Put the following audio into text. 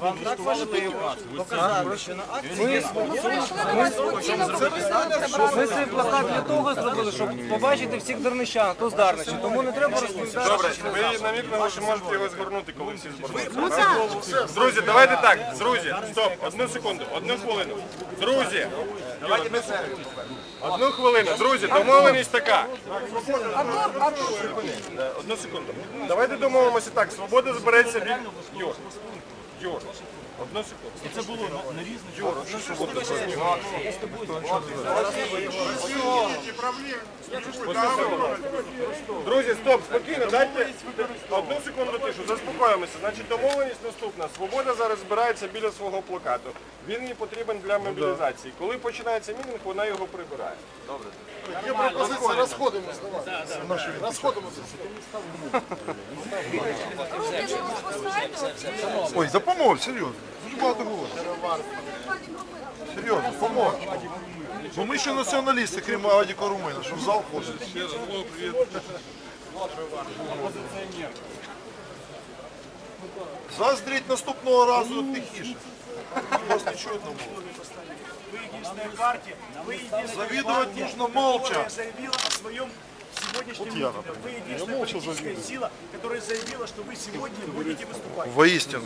Вам так важливо показати, що на акції Ми цей плакат для того зробили, щоб побачити всіх дарничан, хто з Дарнича. Тому не треба розповідати. Добре, ви на мікрофон ще можете його згорнути, коли всі зберуться. Друзі, давайте так. Друзі, стоп, одну секунду, одну хвилину. Друзі, давайте ми Одну хвилину. Друзі, домовленість така. Е, Одну секунду. Давайте домовимося так. Свобода збереться від Юр. Юр. Одну секунду. І це було на різні Юр, одну секунду. Друзі, стоп, спокійно, дайте одну секунду тишу, заспокоїмося. Значить, домовленість наступна. Свобода зараз збирається біля свого плакату. Він їй потрібен для мобілізації. Коли починається мітинг, вона його прибирає. Є пропозиція, розходимось, давай. Розходимося. Ой, да помог, серйозно. Дуже багато говорить. Серйозно, помог. Бо ми ще націоналісти, крім Адіка Румина, що в зал ходить. Ще раз, привіт. Заздріть наступного разу тихіше. Вас не чутно було. Вы единственная партия, вы единственная Завидовать партия, нужно которая молча. заявила о своем сегодняшнем Вот я. Вы единственная политическая сила, которая заявила, что вы сегодня будете выступать. Воістину.